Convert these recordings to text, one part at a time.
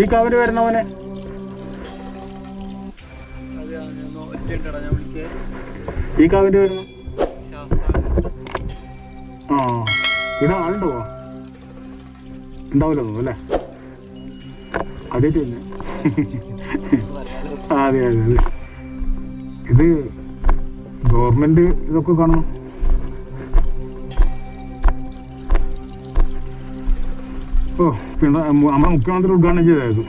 ഈ കാവിന് വരുന്നവനെ ഈ കാവിന്റെ വരുന്നു? ആ ഇവിടെ ആളുണ്ടോ? ഉണ്ടാവില്ല തോന്നുന്നു അല്ലേ? അതേറ്റ് തന്നെ. അതെ അതെ അതെ. ഇത് ഗവൺമെന്റ് ഇതൊക്കെ കാണണം ഓ. നമ്മുടെ മുഖ്യമന്ത്രി ഉദ്ഘാടനം ചെയ്തായിരുന്നു.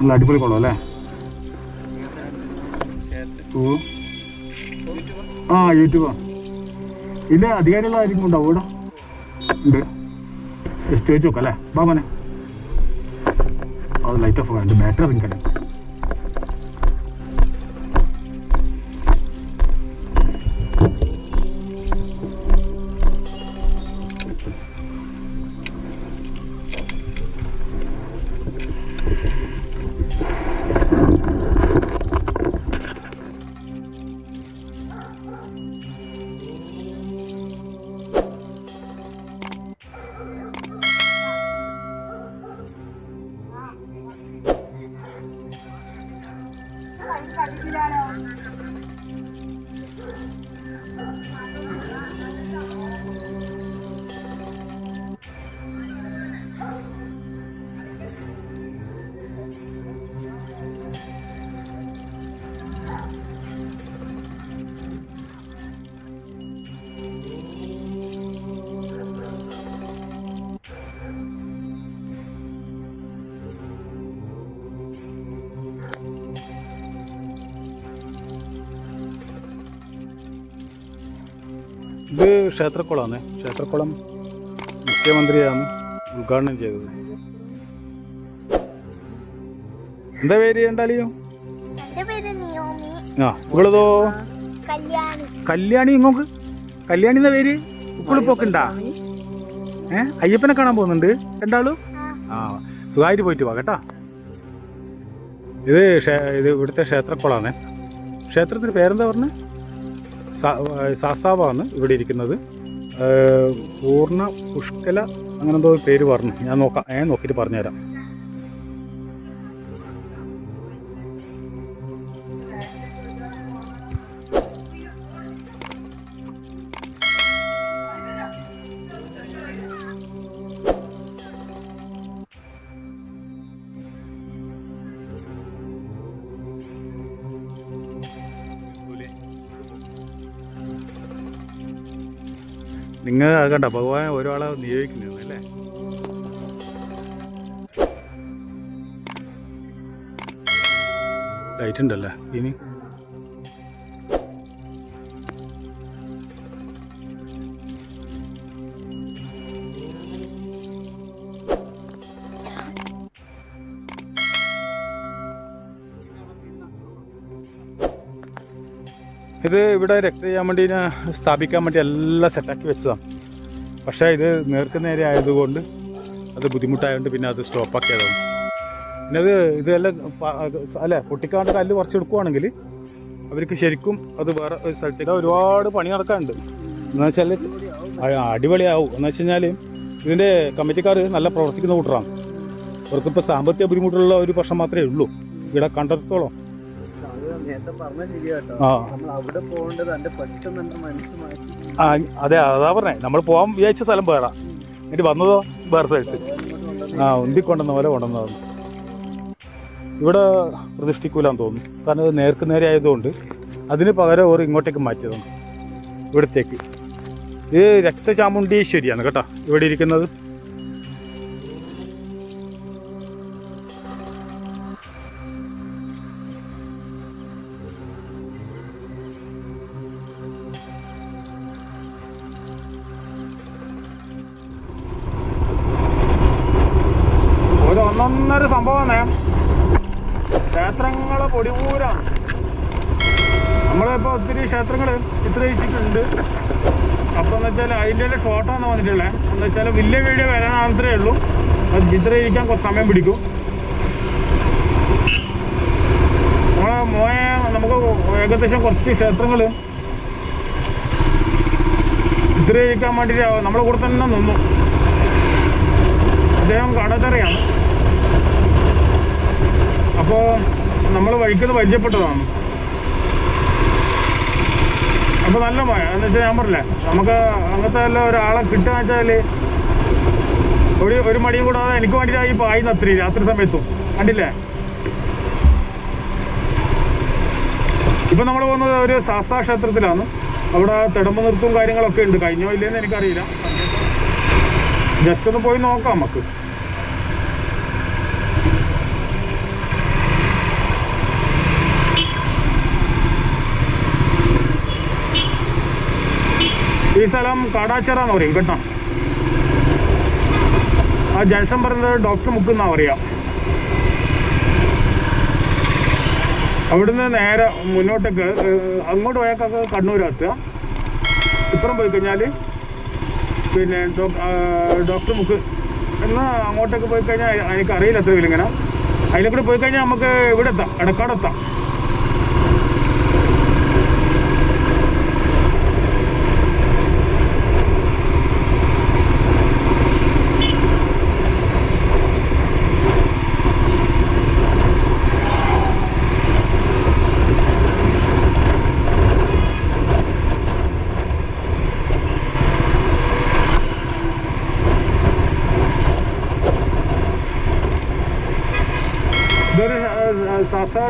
നല്ല അടിപൊളി കുളം അല്ലേ? ആ യൂട്യൂബാ. ഇല്ല അധികാരികളായിരിക്കും ഉണ്ടാവും ഇവിടെ ഉണ്ട്. ജസ്റ്റ് വെച്ച് നോക്കാം അല്ലേ? ബാബനെ അത് ലൈറ്റ് ഓഫ് ആകാണ്ട് ബാറ്ററി 你看你几点了 ഇത് ക്ഷേത്രക്കുളമാണ്. ക്ഷേത്രക്കുളം മുഖ്യമന്ത്രിയാണ് ഉദ്ഘാടനം ചെയ്തത്. എന്താ പേര് നിയോമി. ആ ഇവളതോ? കല്യാണി. ഇങ്ങോക്ക് കല്യാണി എന്ന പേര് ഉക്കുളി പോക്കുണ്ടാ ഏ അയ്യപ്പനെ കാണാൻ പോകുന്നുണ്ട് രണ്ടാളും? ആ ആ സുഖമായിട്ട് പോയിട്ട് വാ കേട്ടാ. ഇത് ഇത് ഇവിടുത്തെ ക്ഷേത്രക്കുളമാണ്. ക്ഷേത്രത്തിന് പേരെന്താ പറഞ്ഞത് ശാസ്താവാണ് ഇവിടെ ഇരിക്കുന്നത്. പൂർണ പുഷ്കല അങ്ങനെന്തോ പേര് പറഞ്ഞു. ഞാൻ നോക്കാം. ഏ നോക്കിയിട്ട് പറഞ്ഞുതരാം. നിങ്ങൾ കണ്ട? ഭഗവാൻ ഒരാളെ നിയോഗിക്കുന്നു അല്ലേ? ലൈറ്റ് ഉണ്ടല്ലേ? ഇനി? ഇത് ഇവിടെ രക്ത ചെയ്യാൻ വേണ്ടി സ്ഥാപിക്കാൻ വേണ്ടി എല്ലാം സെറ്റാക്കി വെച്ചതാണ്. പക്ഷേ ഇത് നേർക്ക് നേരെ ആയതുകൊണ്ട് അത് ബുദ്ധിമുട്ടായതുകൊണ്ട് പിന്നെ അത് സ്റ്റോപ്പാക്കിയതാണ്. പിന്നെ അത് ഇതെല്ലാം അല്ല പൊട്ടിക്കാണ്ട് കല്ല് കുറച്ചെടുക്കുവാണെങ്കിൽ അവർക്ക് ശരിക്കും അത് വേറെ സ്ഥലത്തേക്ക് ഒരുപാട് പണി നടക്കാനുണ്ട്. എന്ന് വെച്ചാൽ അടിപൊളിയാവും. എന്ന് വെച്ച് കഴിഞ്ഞാൽ ഇതിന്റെ കമ്മിറ്റിക്കാർ നല്ല പ്രവർത്തിക്കുന്ന കൂട്ടറാണ്. അവർക്കിപ്പോൾ സാമ്പത്തിക ബുദ്ധിമുട്ടുള്ള ഒരു പ്രശ്നം മാത്രമേ ഉള്ളൂ. ഇവിടെ കണ്ടെടുത്തോളം. നേരത്തെ പറഞ്ഞ ശരിയാട്ടോ നമ്മൾ അവിടെ പോകേണ്ടത് എന്റെ പെട്ടെന്ന് എന്റെ മനസ്സ് മാറ്റി ആ അതെ അതാ പറഞ്ഞേ. നമ്മൾ പോകാൻ വിചാരിച്ച സ്ഥലം വേറെ. എന്നിട്ട് വന്നതോ? വേറെ സ്ഥലത്ത്. ആ ഉന്തി കൊണ്ടുവന്ന പോലെ കൊണ്ടുവന്നതാണ്. ഇവിടെ പ്രതിഷ്ഠിക്കൂലെന്ന് തോന്നുന്നു. കാരണം ഇത് നേർക്ക് നേരെ ആയതുകൊണ്ട് അതിന് പകരം ഓർ ഇങ്ങോട്ടേക്ക് മാറ്റിയതാണ്. ഇവിടത്തേക്ക്. ഇത് രക്തചാമുണ്ടീശ്വരിയാണ് കേട്ടോ. ഇവിടെ ഇരിക്കുന്നത്. ഒരു ഒന്നൊന്നര സംഭവമാണ് ക്ഷേത്രങ്ങളെ പൊടിപൂരാണ് നമ്മളിപ്പോൾ ഒത്തിരി ക്ഷേത്രങ്ങൾ ചിത്രീകരിച്ചിട്ടുണ്ട്. അപ്പോൾ എന്ന് വെച്ചാൽ അതിന്റെ ഫോട്ടോ ആണ് വന്നിട്ടുള്ളത് എന്ന് വെച്ചാൽ വലിയ വീഡിയോ വരാൻ മാത്രമേ ഉള്ളൂ. അത് ചിത്രീകരിക്കാൻ കുറച്ച് സമയം പിടിക്കും. നമ്മളെ മോയെ നമുക്ക് ഏകദേശം കുറച്ച് ക്ഷേത്രങ്ങൾ ചിത്രീകരിക്കാൻ വേണ്ടിയിട്ട് നമ്മളെ കൂടെ തന്നെ നിന്നു. അദ്ദേഹം കാണാത്തറിയാണ് അപ്പോൾ നമ്മൾ വഴിക്കുന്നത് പരിചയപ്പെട്ടതാണ്. അപ്പോൾ നല്ല മഴ. എന്ന് വെച്ചാൽ ഞാൻ പറഞ്ഞില്ലേ നമുക്ക് അങ്ങനത്തെ വല്ല ഒരാളെ കിട്ടുക വെച്ചാൽ ഒരു ഒരു മടിയും കൂടാതെ എനിക്ക് വേണ്ടിയിട്ടാണ് ഈ പായുന്ന അത്രയും രാത്രി സമയത്തും. കണ്ടില്ലേ? ഇപ്പൊ നമ്മൾ പോകുന്നത് ഒരു ശാസ്താ ക്ഷേത്രത്തിലാണ്. അവിടെ തിടമ്പ് നിർത്തും കാര്യങ്ങളൊക്കെ ഉണ്ട്. കഴിഞ്ഞോ ഇല്ലെന്ന് എനിക്കറിയില്ല. ജസ്റ്റ് ഒന്ന് പോയി നോക്കാം നമുക്ക്. ഈ സ്ഥലം കാടാച്ചിറ എന്ന് പറയും കേട്ടോ. ആ ജംഗ്ഷൻ പറയുന്നത് ഡോക്ടർ മുക്ക് പറയാ. അവിടുന്ന് നേരെ മുന്നോട്ടേക്ക് അങ്ങോട്ട് പോയാക്കൊക്കെ കണ്ണൂരെത്തുക ഇപ്പുറം പോയി കഴിഞ്ഞാൽ പിന്നെ ഡോക്ടർ മുക്ക്. എന്ന് അങ്ങോട്ടേക്ക് പോയി കഴിഞ്ഞാൽ എനിക്ക് അറിയില്ല എത്ര ഇങ്ങനെ. അതിലെ കൂടെ പോയി കഴിഞ്ഞാൽ നമുക്ക് ഇവിടെ എത്താം എടക്കാടെത്താം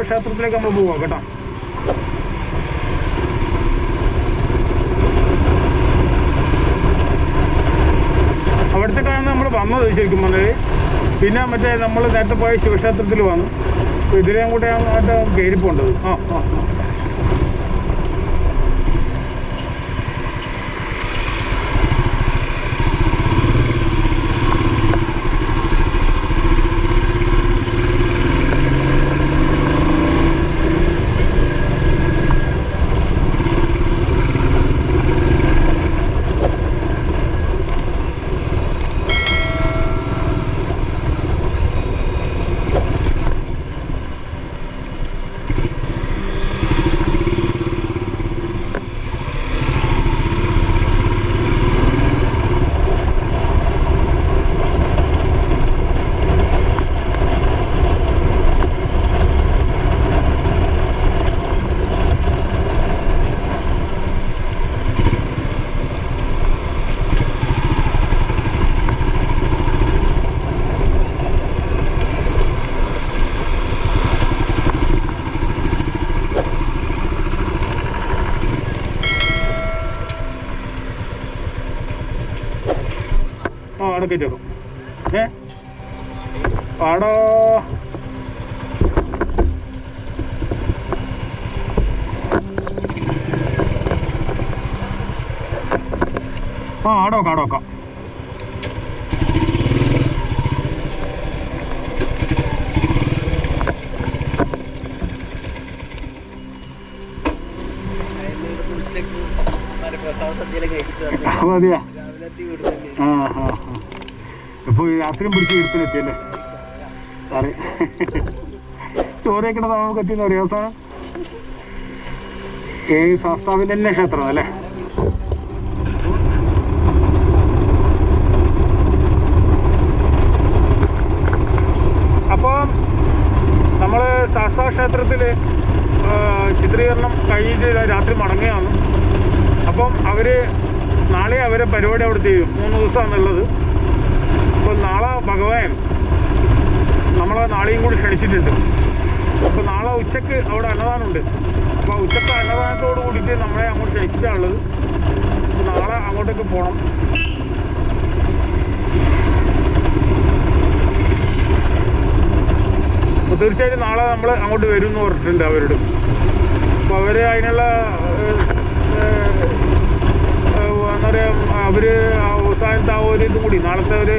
ക്ഷേത്രത്തിലേക്ക് നമ്മൾ പോവാം കേട്ടോ. അവിടത്തേക്കാണ് നമ്മൾ വന്നത് ശരിക്കും പറഞ്ഞത് പിന്നെ മറ്റേ നമ്മൾ നേരത്തെ പോയ ശിവക്ഷേത്രത്തിൽ വന്നു. ഇതിലേയും കൂടെയാണ് കയറി പോകേണ്ടത്. ആ ആ ആ. ആ അവിടെ കയറ്റിയേക്കും ഏ ആ ആടെ വെക്കാം ആടെ വെക്കാം പ്രസാദ സദ്യയിലും മതിയാ ആ ആ അപ്പോൾ രാത്രിയും പിടിച്ച് ഇരുത്തിനെത്തിയല്ലേ സാറേ ചോരയ്ക്കണ നമുക്ക് എത്തിയെന്ന് അറിയാം സാർ ഏ ശാസ്താവിന്റെ തന്നെ ക്ഷേത്രം അല്ലേ അപ്പോൾ നമ്മൾ ശാസ്താ ക്ഷേത്രത്തിൽ ചിത്രീകരണം കഴിഞ്ഞിട്ട് രാത്രി മടങ്ങുകയാണ് അപ്പം അവർ നാളെ അവരെ പരിപാടി അവിടെ ചെയ്യും അപ്പം നാളെ ഭഗവാൻ നമ്മളെ നാളെയും കൂടി ക്ഷണിച്ചിട്ടുണ്ട്. അപ്പോൾ നാളെ ഉച്ചയ്ക്ക് അവിടെ അന്നദാനമുണ്ട്. അപ്പോൾ ഉച്ചയ്ക്ക് അന്നദാനത്തോട് കൂടിയിട്ട് നമ്മളെ അങ്ങോട്ട് ക്ഷണിച്ചിട്ടാണുള്ളത്. അപ്പോൾ നാളെ അങ്ങോട്ടേക്ക് പോകണം അപ്പോൾ തീർച്ചയായിട്ടും നാളെ നമ്മൾ അങ്ങോട്ട് വരും എന്ന് പറഞ്ഞിട്ടുണ്ട് അവരോട്. അപ്പോൾ അവർ അതിനുള്ള പറയുക അവർ അവസാനത്തെ ആ ഒരു ഇതും കൂടി. നാളത്തെ ഒരു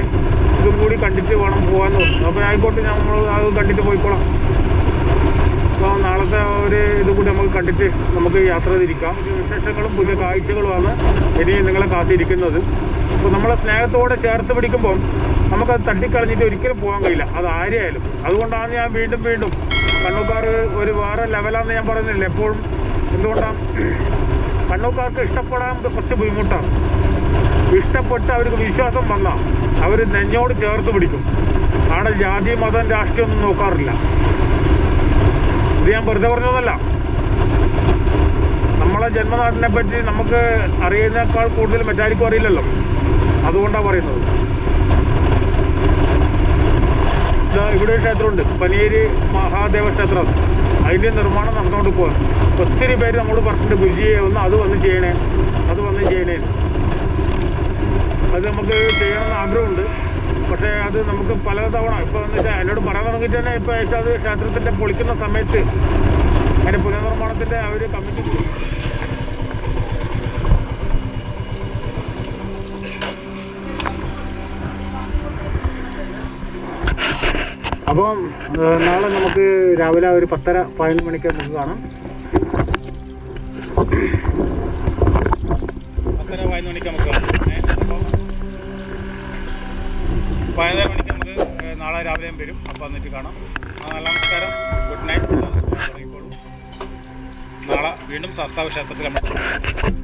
ഇതും കൂടി കണ്ടിട്ട് വേണം പോകാമെന്ന് പറഞ്ഞു അപ്പോൾ ആയിക്കോട്ടെ നമ്മൾ അത് കണ്ടിട്ട് പോയിക്കോളാം. അപ്പോൾ നാളത്തെ ഒരു ഇതും കൂടി നമുക്ക് കണ്ടിട്ട് നമുക്ക് യാത്ര തിരിക്കാം. വിശേഷങ്ങളും പുതിയ കാഴ്ചകളുമാണ് ഇനി നിങ്ങളെ കാത്തിരിക്കുന്നത്. അപ്പോൾ നമ്മളെ സ്നേഹത്തോടെ ചേർത്ത് പിടിക്കുമ്പോൾ നമുക്കത് തട്ടിക്കളഞ്ഞിട്ട് ഒരിക്കലും പോകാൻ കഴിയില്ല. അത് ആരെയായാലും. അതുകൊണ്ടാണ് ഞാൻ വീണ്ടും വീണ്ടും കണ്ണൂക്കാർ ഒരു വേറെ ലെവലാണെന്ന് ഞാൻ പറയുന്നില്ല. എപ്പോഴും എന്തുകൊണ്ടാണ് കണ്ണൂക്കാർക്ക് ഇഷ്ടപ്പെടാൻ കുറച്ച് ബുദ്ധിമുട്ടാണ്. ഇഷ്ടപ്പെട്ട് അവർക്ക് വിശ്വാസം വന്നാൽ അവർ നെഞ്ഞോട് ചേർത്ത് പിടിക്കും. ആണ് ജാതി മതം രാഷ്ട്രീയം ഒന്നും നോക്കാറില്ല. ഇത് ഞാൻ വെറുതെ പറഞ്ഞതല്ല. നമ്മളെ ജന്മനാടിനെ പറ്റി നമുക്ക് അറിയുന്നേക്കാൾ കൂടുതൽ മറ്റാർക്കും അറിയില്ലല്ലോ. അതുകൊണ്ടാണ് പറയുന്നത് ഇതാ ഇവിടെ ഒരു ക്ഷേത്രമുണ്ട്. പനിയേരി മഹാദേവ ക്ഷേത്രം. അതിന്റെ നിർമ്മാണം നടന്നുകൊണ്ട് പോകാൻ ഒത്തിരി പേര് നമ്മോട് പറഞ്ഞിട്ടുണ്ട് ബുജിയെ ഒന്ന് അത് വന്ന് ചെയ്യണേ അത് വന്ന് ചെയ്യണേ. അത് നമുക്ക് ചെയ്യണമെന്ന് ആഗ്രഹമുണ്ട്. പക്ഷേ അത് നമുക്ക് പല തവണ ഇപ്പോൾ എന്ന് വെച്ചാൽ എന്നോട് പറയാൻ തുടങ്ങിയിട്ട് തന്നെ ഇപ്പോൾ അത് ക്ഷേത്രത്തിന്റെ പൊളിക്കുന്ന സമയത്ത് അതിന്റെ പുനർനിർമ്മാണത്തിന്റെ ആ ഒരു കമ്മിറ്റി അപ്പം നാളെ നമുക്ക് രാവിലെ ഒരു പത്തര പതിനൊന്ന് മണിക്ക് നമുക്ക് കാണാം. പത്തര പതിനൊന്ന് മണിക്ക് നമുക്ക് പതിനൊന്നര മണിക്ക് നമുക്ക് നാളെ രാവിലെയും വരും. അപ്പോൾ എന്നിട്ട് കാണാം. നല്ല നമസ്കാരം. Good night. നാളെ വീണ്ടും ശാസ്താവ് ക്ഷേത്രത്തിൽ നമ്മൾ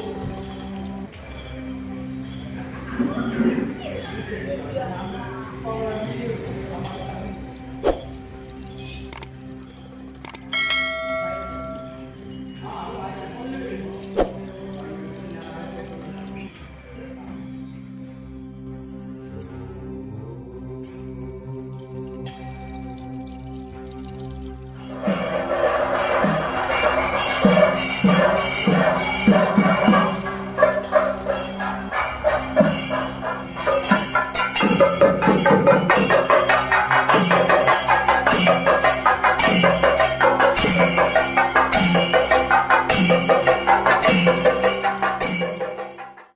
Thank you.